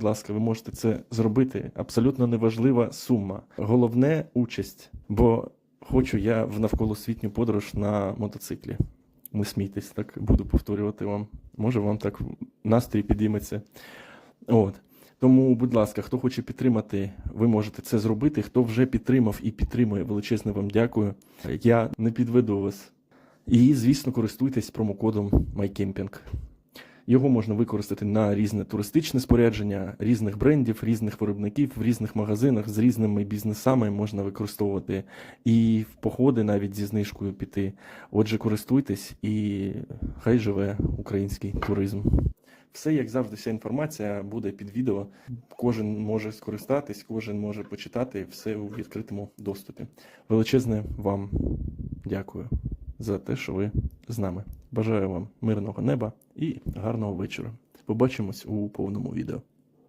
Будь ласка, ви можете це зробити. Абсолютно неважлива сума. Головне участь, бо хочу я в навколосвітню подорож на мотоциклі. Не смійтесь, так буду повторювати вам. Може, вам так настрій підійметься. От. Тому, будь ласка, хто хоче підтримати, ви можете це зробити. Хто вже підтримав і підтримує, величезне вам дякую. Я не підведу вас. І, звісно, користуйтесь промокодом MyCamping. Його можна використати на різне туристичне спорядження, різних брендів, різних виробників, в різних магазинах з різними бізнесами можна використовувати і в походи навіть зі знижкою піти. Отже, користуйтесь і хай живе український туризм. Все, як завжди, вся інформація буде під відео. Кожен може скористатись, кожен може почитати все у відкритому доступі. Величезне вам дякую за те, що ви з нами. Бажаю вам мирного неба і гарного вечора. Побачимось у повному відео.